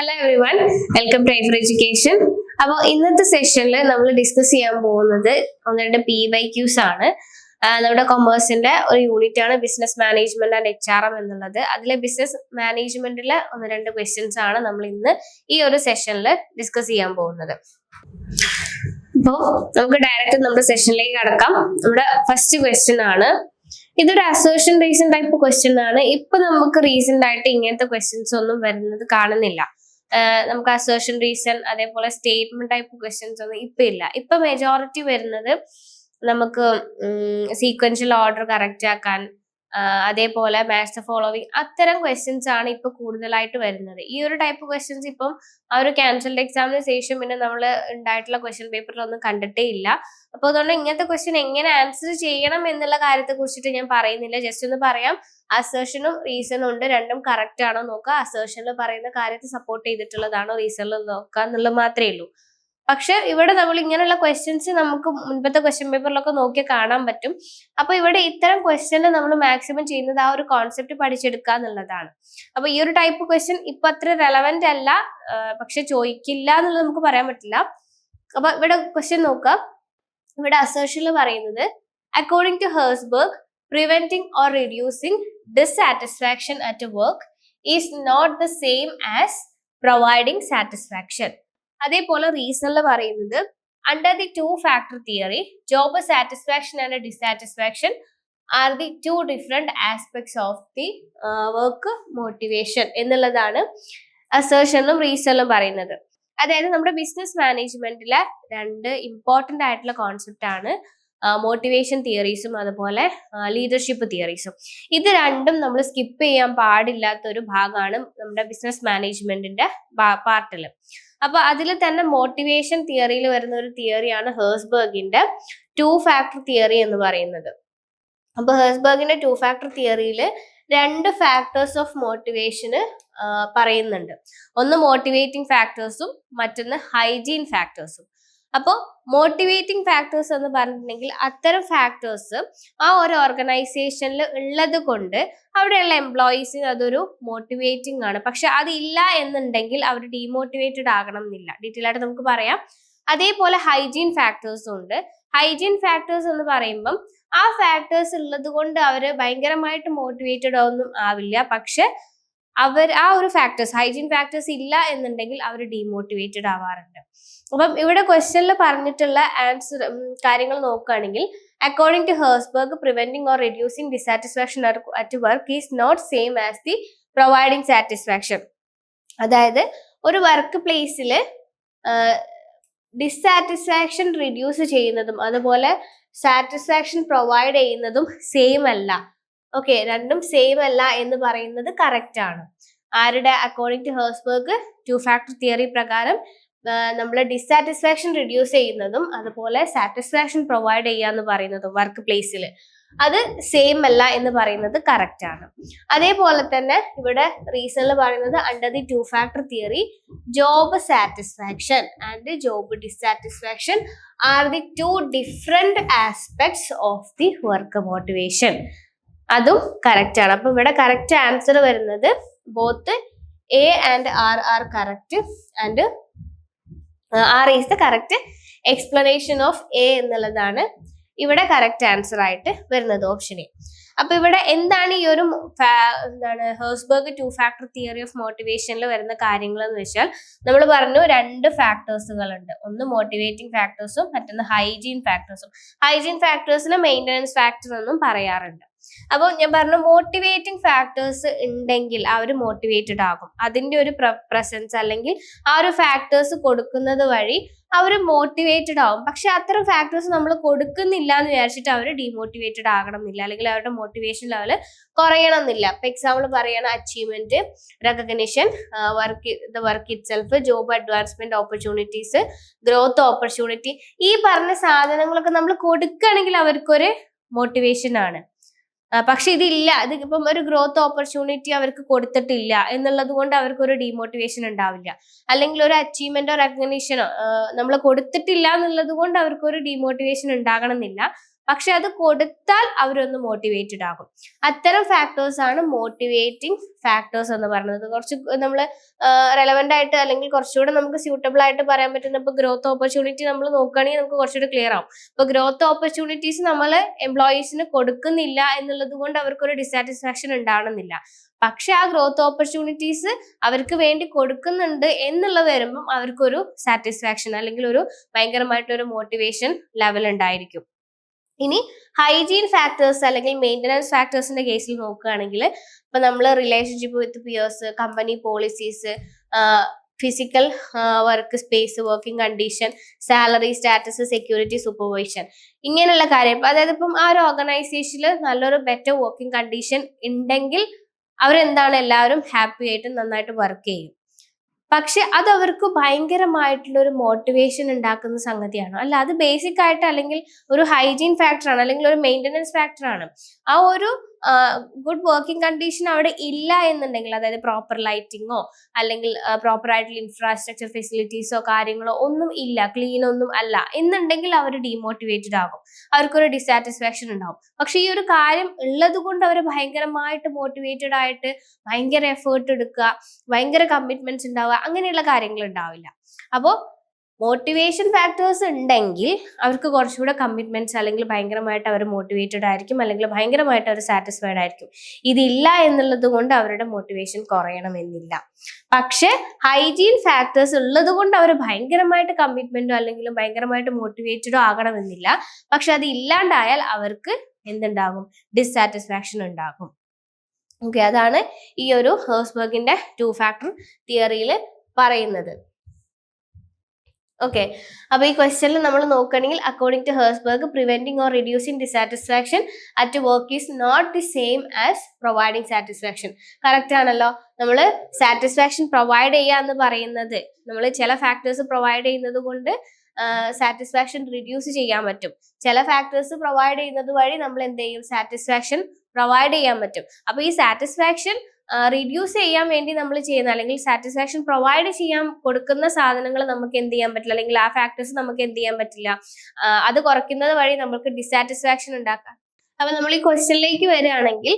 Hello everyone welcome to Aifer education അപ്പോൾ ഇന്നത്തെ സെഷനിൽ നമ്മൾ ഡിസ്കസ് ചെയ്യാൻ പോകുന്നത് ഒന്ന് രണ്ട് പി വൈ ക്യൂസ് ആണ്. നമ്മുടെ കൊമേഴ്സിന്റെ ഒരു യൂണിറ്റ് ആണ് business management and H R M എന്നുള്ളത്. അതിലെ ബിസിനസ് മാനേജ്മെന്റിലെ ഒന്ന് രണ്ട് ക്വസ്റ്റ്യൻസ് ആണ് നമ്മൾ ഇന്ന് ഈ ഒരു സെഷനിൽ ഡിസ്കസ് ചെയ്യാൻ പോകുന്നത്. അപ്പോൾ നമുക്ക് ഡയറക്റ്റ് നമ്മുടെ സെഷനിലേക്ക് കടക്കാം. നമ്മുടെ ഫസ്റ്റ് ക്വസ്റ്റ്യൻ ആണ്. ഇതൊരു അസോഷൻ റീസൺ ടൈപ്പ് ക്വസ്റ്റ്യൻ ആണ്. ഇപ്പൊ നമുക്ക് റീസെന്റ് ആയിട്ട് ഇങ്ങനത്തെ ക്വസ്റ്റ്യൻസ് ഒന്നും വരുന്നത് കാണുന്നില്ല. നമുക്ക് അസേർഷൻ റീസൺ അതേപോലെ സ്റ്റേറ്റ്മെന്റ് ടൈപ്പ് ക്വസ്റ്റ്യൻസ് ഒന്നും ഇപ്പൊ ഇല്ല. ഇപ്പൊ മെജോറിറ്റി വരുന്നത് നമുക്ക് സീക്വൻഷ്യൽ ഓർഡർ കറക്റ്റ് ആക്കാൻ അതേപോലെ മാത്സ് ഫോളോവിങ് അത്തരം ക്വസ്റ്റ്യൻസ് ആണ് ഇപ്പൊ കൂടുതലായിട്ട് വരുന്നത്. ഈ ഒരു ടൈപ്പ് ക്വസ്റ്റ്യൻസ് ഇപ്പം ആ ഒരു ക്യാൻസൽഡ് എക്സാമിന് ശേഷം പിന്നെ നമ്മൾ ഉണ്ടായിട്ടുള്ള ക്വസ്റ്റ്യൻ പേപ്പറിലൊന്നും കണ്ടിട്ടേ ഇല്ല. അപ്പൊ അതുകൊണ്ട് ഇങ്ങനത്തെ ക്വസ്റ്റ്യൻ എങ്ങനെ ആൻസർ ചെയ്യണം എന്നുള്ള കാര്യത്തെ കുറിച്ചിട്ട് ഞാൻ പറയുന്നില്ല. ജസ്റ്റ് ഒന്ന് പറയാം. അസേഷനും റീസണും ഉണ്ട്. രണ്ടും കറക്റ്റ് ആണോ നോക്കുക. അസേഷനിൽ പറയുന്ന കാര്യത്തെ സപ്പോർട്ട് ചെയ്തിട്ടുള്ളതാണോ റീസണിൽ നോക്കുക എന്നുള്ളത് മാത്രമേ ഉള്ളൂ. പക്ഷെ ഇവിടെ നമ്മൾ ഇങ്ങനെയുള്ള ക്വസ്റ്റ്യൻസ് നമുക്ക് മുൻപത്തെ ക്വസ്റ്റ്യൻ പേപ്പറിലൊക്കെ നോക്കി കാണാൻ പറ്റും. അപ്പൊ ഇവിടെ ഇത്തരം ക്വസ്റ്റ്യൻ നമ്മൾ മാക്സിമം ചെയ്യുന്നത് ആ ഒരു കോൺസെപ്റ്റ് പഠിച്ചെടുക്കുക എന്നുള്ളതാണ്. അപ്പൊ ഈ ഒരു ടൈപ്പ് ക്വസ്റ്റ്യൻ ഇപ്പൊ അത്ര റെലവെന്റ് അല്ല. പക്ഷെ ചോദിക്കില്ല എന്നുള്ളത് നമുക്ക് പറയാൻ പറ്റില്ല. അപ്പൊ ഇവിടെ ക്വസ്റ്റ്യൻ നോക്കാം ഇവിടെ അസേർഷനിൽ പറയുന്നത് according to Herzberg preventing or reducing dissatisfaction at work is not the same as providing satisfaction അതേപോലെ റീസണിൽ പറയുന്നത് under the two factor theory job satisfaction and dissatisfaction are the two different aspects of the work motivation എന്നുള്ളതാണ് അസേഷനിലും റീസണിലും പറയുന്നത്. അതായത് നമ്മുടെ business മാനേജ്മെന്റിലെ രണ്ട് important ആയിട്ടുള്ള കോൺസെപ്റ്റ് ആണ് മോട്ടിവേഷൻ തിയറീസും അതുപോലെ ലീഡർഷിപ്പ് തിയറീസും ഇത് രണ്ടും നമ്മൾ സ്കിപ്പ് ചെയ്യാൻ പാടില്ലാത്ത ഒരു ഭാഗമാണ് നമ്മുടെ ബിസിനസ് മാനേജ്മെന്റിന്റെ പാർട്ടിൽ അപ്പൊ അതിൽ തന്നെ മോട്ടിവേഷൻ തിയറിയിൽ വരുന്ന ഒരു തിയറിയാണ് ഹേഴ്സ്ബർഗിന്റെ ടു ഫാക്ടർ തിയറി എന്ന് പറയുന്നത്. അപ്പൊ ഹേഴ്സ്ബർഗിന്റെ ടു ഫാക്ടർ തിയറിയിൽ രണ്ട് ഫാക്ടേഴ്സ് ഓഫ് മോട്ടിവേഷന് പറയുന്നുണ്ട്. ഒന്ന് മോട്ടിവേറ്റിംഗ് ഫാക്ടേഴ്സും മറ്റൊന്ന് ഹൈജീൻ ഫാക്ടേഴ്സും അപ്പോൾ മോട്ടിവേറ്റിംഗ് ഫാക്ടേഴ്സ് എന്ന് പറഞ്ഞിട്ടുണ്ടെങ്കിൽ അത്തരം ഫാക്ടേഴ്സ് ആ ഒരു ഓർഗനൈസേഷനിൽ ഉള്ളത് കൊണ്ട് അവിടെയുള്ള എംപ്ലോയീസിന് അതൊരു മോട്ടിവേറ്റിംഗ് ആണ്. പക്ഷെ അതില്ല എന്നുണ്ടെങ്കിൽ അവർ ഡീമോട്ടിവേറ്റഡ് ആകണം എന്നില്ല. ഡീറ്റെയിൽ ആയിട്ട് നമുക്ക് പറയാം. അതേപോലെ ഹൈജീൻ ഫാക്ടേഴ്സും ഉണ്ട്. ഹൈജീൻ ഫാക്ടേഴ്സ് എന്ന് പറയുമ്പം ആ ഫാക്ടേഴ്സ് ഉള്ളത് കൊണ്ട് അവർ ഭയങ്കരമായിട്ട് മോട്ടിവേറ്റഡ് ഒന്നും ആവില്ല. പക്ഷെ അവർ ആ ഒരു ഫാക്ടേഴ്സ് ഹൈജീൻ ഫാക്ടേഴ്സ് ഇല്ല എന്നുണ്ടെങ്കിൽ അവർ ഡീമോട്ടിവേറ്റഡ് ആവാറുണ്ട്. അപ്പം ഇവിടെ ക്വസ്റ്റനിൽ പറഞ്ഞിട്ടുള്ള ആൻസർ കാര്യങ്ങൾ നോക്കുകയാണെങ്കിൽ according to Herzberg preventing or reducing dissatisfaction at work is not same as the providing satisfaction അതായത് ഒരു വർക്ക് പ്ലേസിൽ ഡിസാറ്റിസ്ഫാക്ഷൻ റിഡ്യൂസ് ചെയ്യുന്നതും അതുപോലെ സാറ്റിസ്ഫാക്ഷൻ പ്രൊവൈഡ് ചെയ്യുന്നതും സെയിം അല്ല. ഓക്കെ രണ്ടും സെയിം അല്ല എന്ന് പറയുന്നത് കറക്റ്റ് ആണ്. ആരുടെ? According to Herzberg two factor theory പ്രകാരം നമ്മൾ ഡിസാറ്റിസ്ഫാക്ഷൻ റിഡ്യൂസ് ചെയ്യുന്നതും അതുപോലെ സാറ്റിസ്ഫാക്ഷൻ പ്രൊവൈഡ് ചെയ്യുക എന്ന് പറയുന്നതും വർക്ക് പ്ലേസിൽ അത് സെയിം അല്ല എന്ന് പറയുന്നത് കറക്റ്റ് ആണ്. അതേപോലെ തന്നെ ഇവിടെ റീസണിൽ പറയുന്നത് under the two factor theory job satisfaction and job dissatisfaction are the two different aspects of the work motivation അതും കറക്റ്റ് ആണ്. അപ്പൊ ഇവിടെ കറക്റ്റ് ആൻസർ വരുന്നത് both A and R R correct and R is the correct explanation of A എന്നുള്ളതാണ് ഇവിടെ correct answer ആയിട്ട് വരുന്നത് option A അപ്പൊ ഇവിടെ എന്താണ് ഈ ഒരു എന്താണ് Herzberg two factor theory of മോട്ടിവേഷനിൽ വരുന്ന കാര്യങ്ങൾ എന്ന് വെച്ചാൽ നമ്മൾ പറഞ്ഞു രണ്ട് ഫാക്ടേഴ്സുകൾ ഉണ്ട് ഒന്ന് മോട്ടിവേറ്റിംഗ് ഫാക്ടേഴ്സും മറ്റൊന്ന് ഹൈജീൻ ഫാക്ടേഴ്സും ഹൈജീൻ ഫാക്ടേഴ്സിന് മെയിന്റനൻസ് ഫാക്ടർ എന്നും പറയാറുണ്ട്. അപ്പോൾ ഞാൻ പറഞ്ഞു മോട്ടിവേറ്റിംഗ് ഫാക്ടേഴ്സ് ഉണ്ടെങ്കിൽ അവർ മോട്ടിവേറ്റഡ് ആകും. അതിന്റെ ഒരു പ്രസൻസ് അല്ലെങ്കിൽ ആ ഒരു ഫാക്ടേഴ്സ് കൊടുക്കുന്നത് വഴി അവർ മോട്ടിവേറ്റഡ് ആവും. പക്ഷെ അത്തരം ഫാക്ടേഴ്സ് നമ്മൾ കൊടുക്കുന്നില്ല എന്ന് വിചാരിച്ചിട്ട് അവർ ഡീമോട്ടിവേറ്റഡ് ആകണം എന്നില്ല അല്ലെങ്കിൽ അവരുടെ മോട്ടിവേഷൻ ലെവൽ കുറയണം എന്നില്ല ഇപ്പൊ എക്സാമ്പിൾ പറയണ achievement recognition work the work itself job advancement opportunities growth opportunity ഈ പറഞ്ഞ സാധനങ്ങളൊക്കെ നമ്മൾ കൊടുക്കുകയാണെങ്കിൽ അവർക്കൊരു മോട്ടിവേഷൻ ആണ്. പക്ഷെ ഇതില്ല. ഇത് ഇപ്പം ഒരു ഗ്രോത്ത് ഓപ്പർച്യൂണിറ്റി അവർക്ക് കൊടുത്തിട്ടില്ല എന്നുള്ളത് കൊണ്ട് അവർക്ക് ഒരു ഡീമോട്ടിവേഷൻ ഉണ്ടാവില്ല. അല്ലെങ്കിൽ ഒരു അച്ചീവ്മെന്റോ റെക്കഗ്നീഷനോ നമ്മൾ കൊടുത്തിട്ടില്ല എന്നുള്ളത് കൊണ്ട് അവർക്ക് ഒരു ഡീമോട്ടിവേഷൻ ഉണ്ടാകണം എന്നില്ല പക്ഷെ അത് കൊടുത്താൽ അവരൊന്ന് മോട്ടിവേറ്റഡ് ആകും. അത്തരം ഫാക്ടേഴ്സ് ആണ് മോട്ടിവേറ്റിംഗ് ഫാക്ടേഴ്സ് എന്ന് പറയുന്നത്. കുറച്ച് നമ്മൾ റെലവെന്റ് ആയിട്ട് അല്ലെങ്കിൽ കുറച്ചുകൂടെ നമുക്ക് സ്യൂട്ടബിൾ ആയിട്ട് പറയാൻ പറ്റുന്ന ഇപ്പൊ ഗ്രോത്ത് ഓപ്പർച്യൂണിറ്റി നമ്മൾ നോക്കുകയാണെങ്കിൽ നമുക്ക് കുറച്ചുകൂടി ക്ലിയർ ആവും. ഇപ്പൊ ഗ്രോത്ത് ഓപ്പർച്യൂണിറ്റീസ് നമ്മൾ എംപ്ലോയീസിന് കൊടുക്കുന്നില്ല എന്നുള്ളത് കൊണ്ട് അവർക്കൊരു ഡിസാറ്റിസ്ഫാക്ഷൻ ഉണ്ടാവണമെന്നില്ല. പക്ഷെ ആ ഗ്രോത്ത് ഓപ്പർച്യൂണിറ്റീസ് അവർക്ക് വേണ്ടി കൊടുക്കുന്നുണ്ട് എന്നുള്ളത് വരുമ്പം അവർക്കൊരു സാറ്റിസ്ഫാക്ഷൻ അല്ലെങ്കിൽ ഒരു ഭയങ്കരമായിട്ടൊരു മോട്ടിവേഷൻ ലെവൽ ഉണ്ടായിരിക്കും. ഇനി ഹൈജീൻ ഫാക്ടേഴ്സ് അല്ലെങ്കിൽ മെയിന്റനൻസ് ഫാക്ടേഴ്സിന്റെ കേസിൽ നോക്കുകയാണെങ്കിൽ ഇപ്പൊ നമ്മൾ relationship with peers company policies physical work space working condition salary status security supervision ഇങ്ങനെയുള്ള കാര്യം. അതായത് ഇപ്പം ആ ഒരു ഓർഗനൈസേഷനിൽ നല്ലൊരു ബെറ്റർ വർക്കിംഗ് കണ്ടീഷൻ ഉണ്ടെങ്കിൽ അവരെന്താണ് എല്ലാവരും ഹാപ്പി ആയിട്ട് നന്നായിട്ട് വർക്ക് ചെയ്യും. പക്ഷെ അത് അവർക്ക് ഭയങ്കരമായിട്ടുള്ള ഒരു മോട്ടിവേഷൻ ഉണ്ടാക്കുന്ന സംഗതിയാണ്. അല്ല അത് ബേസിക് ആയിട്ട് അല്ലെങ്കിൽ ഒരു ഹൈജീൻ ഫാക്ടറാണ് അല്ലെങ്കിൽ ഒരു മെയിന്റനൻസ് ഫാക്ടറാണ് ആ ഒരു ഗുഡ് വർക്കിംഗ് കണ്ടീഷൻ അവിടെ ഇല്ല എന്നുണ്ടെങ്കിൽ അതായത് പ്രോപ്പർ ലൈറ്റിങ്ങോ അല്ലെങ്കിൽ പ്രോപ്പർ ആയിട്ടുള്ള ഇൻഫ്രാസ്ട്രക്ചർ ഫെസിലിറ്റീസോ കാര്യങ്ങളോ ഒന്നും ഇല്ല ക്ലീൻ ഒന്നും അല്ല എന്നുണ്ടെങ്കിൽ അവർ ഡീമോട്ടിവേറ്റഡ് ആകും. അവർക്കൊരു ഡിസാറ്റിസ്ഫാക്ഷൻ ഉണ്ടാകും പക്ഷെ ഈ ഒരു കാര്യം ഉള്ളത് കൊണ്ട് അവർ ഭയങ്കരമായിട്ട് മോട്ടിവേറ്റഡ് ആയിട്ട് ഭയങ്കര എഫേർട്ട് എടുക്കുക ഭയങ്കര കമ്മിറ്റ്മെന്റ്സ് ഉണ്ടാവുക അങ്ങനെയുള്ള കാര്യങ്ങൾ ഉണ്ടാവില്ല. അപ്പോൾ മോട്ടിവേഷൻ ഫാക്ടേഴ്സ് ഉണ്ടെങ്കിൽ അവർക്ക് കുറച്ചുകൂടെ കമ്മിറ്റ്മെന്റ്സ് അല്ലെങ്കിൽ ഭയങ്കരമായിട്ട് അവർ മോട്ടിവേറ്റഡ് ആയിരിക്കും അല്ലെങ്കിൽ ഭയങ്കരമായിട്ട് അവർ സാറ്റിസ്ഫൈഡ് ആയിരിക്കും. ഇതില്ല എന്നുള്ളത് കൊണ്ട് അവരുടെ മോട്ടിവേഷൻ കുറയണമെന്നില്ല. പക്ഷെ ഹൈജീൻ ഫാക്ടേഴ്സ് ഉള്ളത് കൊണ്ട് അവർ ഭയങ്കരമായിട്ട് കമ്മിറ്റ്മെന്റോ അല്ലെങ്കിൽ ഭയങ്കരമായിട്ട് മോട്ടിവേറ്റഡോ ആകണമെന്നില്ല. പക്ഷെ അത് ഇല്ലാണ്ടായാൽ അവർക്ക് എന്തുണ്ടാകും? ഡിസാറ്റിസ്ഫാക്ഷൻ ഉണ്ടാകും. ഓക്കെ അതാണ് ഈ ഒരു ഹേഴ്സ്ബർഗിന്റെ ടു ഫാക്ടർ തിയറിയിൽ പറയുന്നത്. ഓക്കെ അപ്പൊ ഈ ക്വസ്റ്റ്യനിൽ നമ്മൾ നോക്കുകയാണെങ്കിൽ according to Herzberg preventing or reducing dissatisfaction at work is not the same as providing satisfaction correct ആണല്ലോ. നമ്മൾ സാറ്റിസ്ഫാക്ഷൻ പ്രൊവൈഡ് ചെയ്യുക എന്ന് പറയുന്നത്. നമ്മൾ ചില ഫാക്ടേഴ്സ് പ്രൊവൈഡ് ചെയ്യുന്നത് കൊണ്ട് സാറ്റിസ്ഫാക്ഷൻ റിഡ്യൂസ് ചെയ്യാൻ പറ്റും. ചില ഫാക്ടേഴ്സ് പ്രൊവൈഡ് ചെയ്യുന്നത് വഴി നമ്മൾ എന്ത് ചെയ്യും? സാറ്റിസ്ഫാക്ഷൻ പ്രൊവൈഡ് ചെയ്യാൻ പറ്റും. അപ്പൊ ഈ സാറ്റിസ്ഫാക്ഷൻ റിഡ്യൂസ് ചെയ്യാൻ വേണ്ടി നമ്മൾ ചെയ്യുന്ന അല്ലെങ്കിൽ സാറ്റിസ്ഫാക്ഷൻ പ്രൊവൈഡ് ചെയ്യാൻ കൊടുക്കുന്ന സാധനങ്ങൾ നമുക്ക് എന്ത് ചെയ്യാൻ പറ്റില്ല. അല്ലെങ്കിൽ ആ ഫാക്ടേഴ്സ് നമുക്ക് എന്ത് ചെയ്യാൻ പറ്റില്ല. അത് കുറയ്ക്കുന്നത് വഴി നമുക്ക് ഡിസാറ്റിസ്ഫാക്ഷൻ ഉണ്ടാക്കാം. അപ്പൊ നമ്മൾ ഈ ക്വസ്റ്റ്യനിലേക്ക് വരികയാണെങ്കിൽ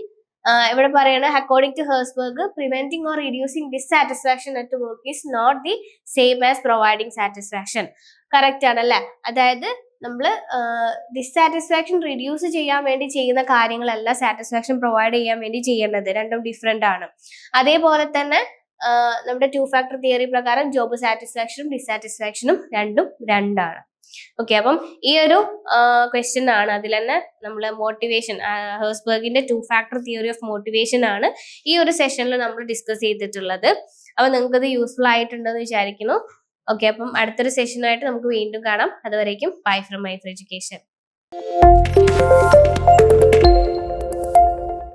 ഇവിടെ പറയണ according to Herzberg preventing or reducing dissatisfaction at work is not the same as providing satisfaction correct ആണല്ലേ? അതായത് നമ്മൾ ഡിസ്സാറ്റിസ്ഫാക്ഷൻ റിഡ്യൂസ് ചെയ്യാൻ വേണ്ടി ചെയ്യുന്ന കാര്യങ്ങളല്ല സാറ്റിസ്ഫാക്ഷൻ പ്രൊവൈഡ് ചെയ്യാൻ വേണ്ടി ചെയ്യേണ്ടത്. രണ്ടും ഡിഫറെന്റ് ആണ്. അതേപോലെ തന്നെ നമ്മുടെ ടു ഫാക്ടർ തിയറി പ്രകാരം ജോബ് സാറ്റിസ്ഫാക്ഷനും ഡിസാറ്റിസ്ഫാക്ഷനും രണ്ടും രണ്ടാണ്. ഓക്കെ അപ്പം ഈ ഒരു ക്വസ്റ്റ്യൻ ആണ്. അതിൽ തന്നെ നമ്മൾ motivation ഹേഴ്സ്ബർഗിന്റെ two factor theory of motivation ആണ് ഈ ഒരു സെഷനിൽ നമ്മൾ ഡിസ്കസ് ചെയ്തിട്ടുള്ളത്. അപ്പൊ നിങ്ങൾക്ക് ഇത് യൂസ്ഫുൾ ആയിട്ടുണ്ടെന്ന് വിചാരിക്കുന്നു. ഓക്കെ അപ്പം അടുത്തൊരു സെഷനുമായിട്ട് നമുക്ക് വീണ്ടും കാണാം. അതുവരേക്കും bye from my four education